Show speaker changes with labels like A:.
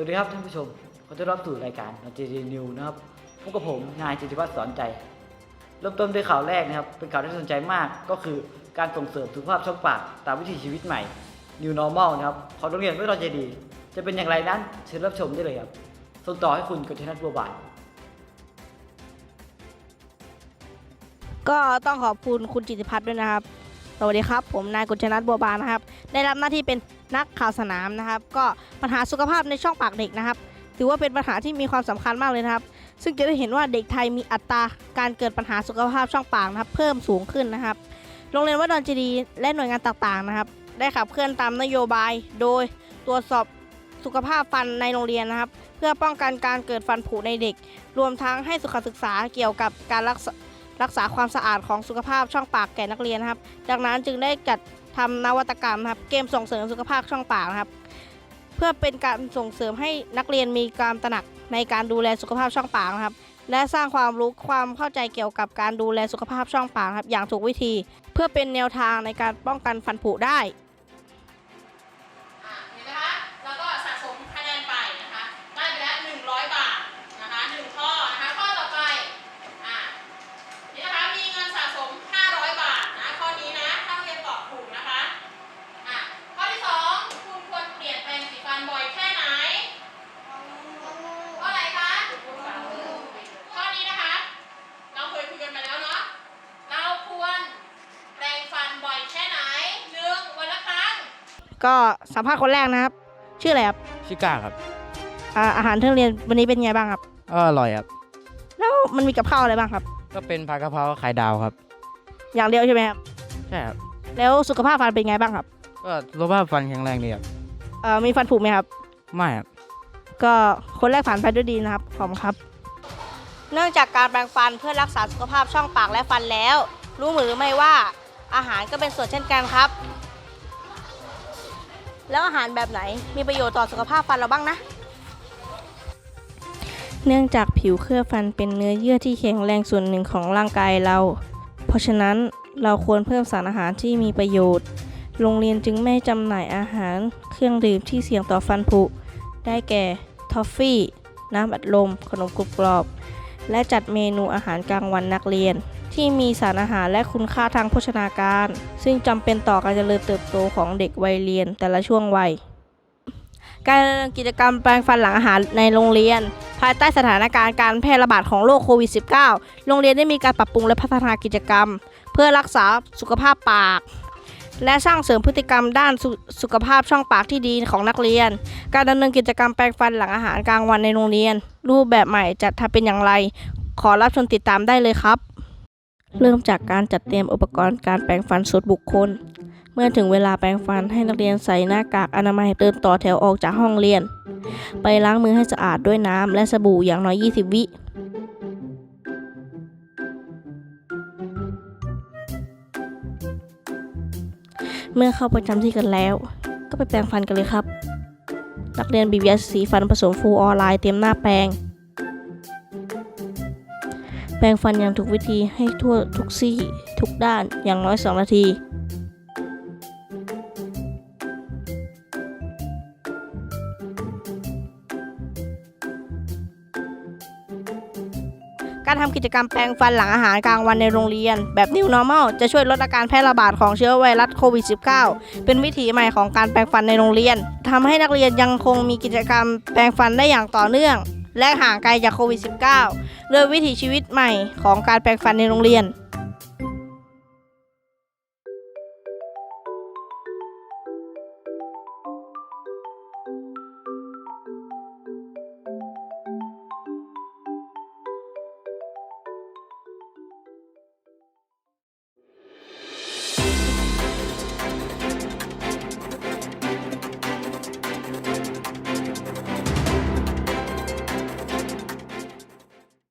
A: สวัสดีครับท่านผู้ชม ขอต้อนรับสู่รายการนจีดีนิวนะครับ พบกับผมนายจิติวัฒน์สอนใจ เริ่มต้นด้วยข่าวแรกนะครับ เป็นข่าวที่สนใจมาก ก็คือการส่งเสริมสุขภาพช่องปากตามวิถีชีวิตใหม่ New Normal นะครับ ขอโรงเรียนวิทยาลัยเจดี จะเป็นอย่างไรนั้นเชิญรับชมได้เลยครับ ส่งต่อให้คุณกฤษณัทบัวบาน
B: ก็ต้องขอบคุณคุณจิติพัฒน์ด้วยนะครับ สวัสดีครับ ผมนายกุญชนัทบัวบานนะครับ ได้รับหน้าที่เป็นนักข่าวสนามนะครับ ก็ปัญหาสุขภาพในช่องปากเด็กนะครับ ถือว่าเป็นปัญหาที่มีความสำคัญมากเลยนะครับ ซึ่งจะได้เห็นว่าเด็กไทยมีอัตราการเกิดปัญหาสุขภาพช่องปากนะครับ เพิ่มสูงขึ้นนะครับ โรงเรียนวัดดอนเจดีย์และหน่วยงานต่างๆนะครับ ได้ขับเคลื่อนตามนโยบาย โดยตรวจสอบสุขภาพฟันในโรงเรียนนะครับ เพื่อป้องกันการเกิดฟันผุในเด็ก รวมทั้งให้สุขศึกษาเกี่ยวกับการรักษา รักษาความสะอาดของสุขภาพช่องปากแก่นักเรียนนะครับจากนั้นจึงได้จัดทำนวัตกรรมครับเกมส่งเสริมสุขภาพช่องปากนะครับ เพื่อเป็นการส่งเสริมให้นักเรียนมีการตระหนักในการดูแลสุขภาพช่องปากนะครับ และสร้างความรู้ความเข้าใจเกี่ยวกับการดูแลสุขภาพช่องปากครับอย่างถูกวิธี เพื่อเป็นแนวทางในการป้องกันฟันผุได้
C: อะเห็นไหมคะ แล้วก็สะสมคะแนนไปนะคะ ได้ไปแล้ว100 บาทนะคะหนึ่งข้อนะคะ ข้อต่อไป อะ นี่นะคะ มีเงินสะสม 500 บาทนะ ข้อนี้นะ ถ้าเรียนตอบถูกนะคะ อะ ข้อที่สองคุณควรเปลี่ยนแปรงสีฟันบ่อยแค่ไหน ข้อไหนคะ ข้อนี้นะคะ เราเคยคุยกันมาแล้วเนาะ เราควรแปรงฟัน บ่อยแค่ไหนหนึ่งวันละครั้ง
B: ก็สัมภาษณ์คนแรกนะครับ ชื่ออะไรครับ
D: ชิก้าครับ
B: อ่าอาหารที่โรงเรียนวันนี้เป็นไงบ้างครับ
D: ก็อร่อยครับ
B: แล้วมันมีกับข้าวอะไรบ้างครับ
D: ก็เป็นผัดกะเพราไข่ดาวครับ
B: อย่างเดียวใช่ไหมครับ
D: ใช่ครับ
B: แล้วสุขภาพฟันเป็นไงบ้างครับ
D: ก็สุขภาพฟันแข็งแรงดีครับ
B: เอ่อมีฟันผุไหมครับ
D: ไม่ครับ
B: ก็คนแรกผ่านไปด้วยดีนะครับขอบคุณครับ เนื่องจากการแปรงฟันเพื่อรักษาสุขภาพช่องปากและฟันแล้ว รู้หรือไม่ว่า อาหารก็เป็นส่วนเช่นกันครับ แล้วอาหารแบบไหนมีประโยชน์ต่อสุขภาพฟันเราบ้างนะ เนื่องจากผิวเคลือบฟันเป็นเนื้อเยื่อที่แข็งแรงส่วนหนึ่งของร่างกายเรา เพราะฉะนั้นเราควรเพิ่มสารอาหารที่มีประโยชน์ โรงเรียนจึงไม่จำหน่ายอาหารเครื่องดื่มที่เสี่ยงต่อฟันผุ ได้แก่ ทอฟฟี่ น้ำอัดลม ขนมกรุบกรอบ และจัดเมนูอาหารกลางวันนักเรียน ที่มีสารอาหารและคุณค่าทางโภชนาการ ซึ่งจำเป็นต่อการเจริญเติบโตของเด็กวัยเรียนแต่ละช่วงวัย การดำเนินกิจกรรมแปลงฟันหลังอาหารในโรงเรียน ภายใต้สถานการณ์การแพร่ระบาดของโรคโควิด -19 โรงเรียนได้มีการปรับปรุงและพัฒนากิจกรรม เพื่อรักษาสุขภาพปากและสร้างเสริมพฤติกรรมด้านสสุขภาพช่องปากที่ดีของนักเรียน การดำเนินกิจกรรมแปลงฟันหลังอาหารกลางวันในโรงเรียน รูปแบบใหม่จะทำเป็นอย่างไร ขอรับชมติดตามได้เลยครับ เริ่มจากการจัดเตรียมอุปกรณ์การแปรงฟันส่วนบุคคล เมื่อถึงเวลาแปรงฟันให้นักเรียนใส่หน้ากากอนามัยเดินต่อแถวออกจากห้องเรียน ไปล้างมือให้สะอาดด้วยน้ำและสบู่อย่างน้อย 20 วิเมื่อเข้าประจำที่กันแล้ว ก็ไปแปรงฟันกันเลยครับ นักเรียนบีบยาสีฟันผสมฟูออไลน์เตรียมหน้าแปรง แปรงฟันอย่างถูกวิธีให้ทั่วทุกซี่ทุกด้านอย่างน้อย 2 นาที การทำกิจกรรมแปรงฟันหลังอาหารกลางวันในโรงเรียน แบบ New Normal จะช่วยลดอาการแพร่ระบาดของเชื้อไวรัสโควิด -19 เป็นวิถีใหม่ของการแปรงฟันในโรงเรียนทำให้นักเรียนยังคงมีกิจกรรมแปรงฟันได้อย่างต่อเนื่อง และห่างไกลจากโควิด -19 โดยวิถีชีวิตใหม่ของการแปรงฟันในโรงเรียน